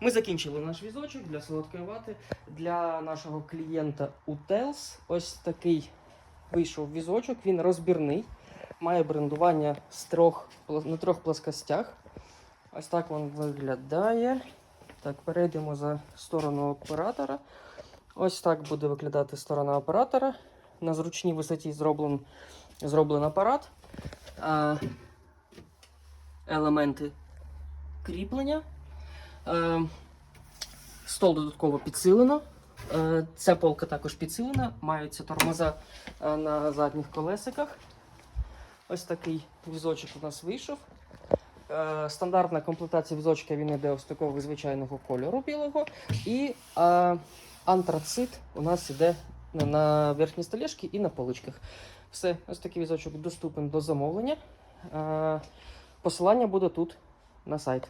Ми закінчили наш візочок для солодкої вати. Для нашого клієнта Utels ось такий вийшов візочок. Він розбірний, має брендування з трьох, на трьох плоскостях. Ось так він виглядає. Так, перейдемо за сторону оператора. Ось так буде виглядати сторона оператора. На зручній висоті зроблен, зроблен апарат. А, елементи кріплення. Е, стол додатково підсилено. Е, ця полка також підсилена. Маються тормоза е, на задніх колесиках. Ось такий візочок у нас вийшов. Стандартна комплектація візочка він іде ось такого звичайного кольору білого. І антрацит у нас іде на- верхній столішці і на поличках. Все, ось такий візочок доступен до замовлення. Посилання буде тут на сайт.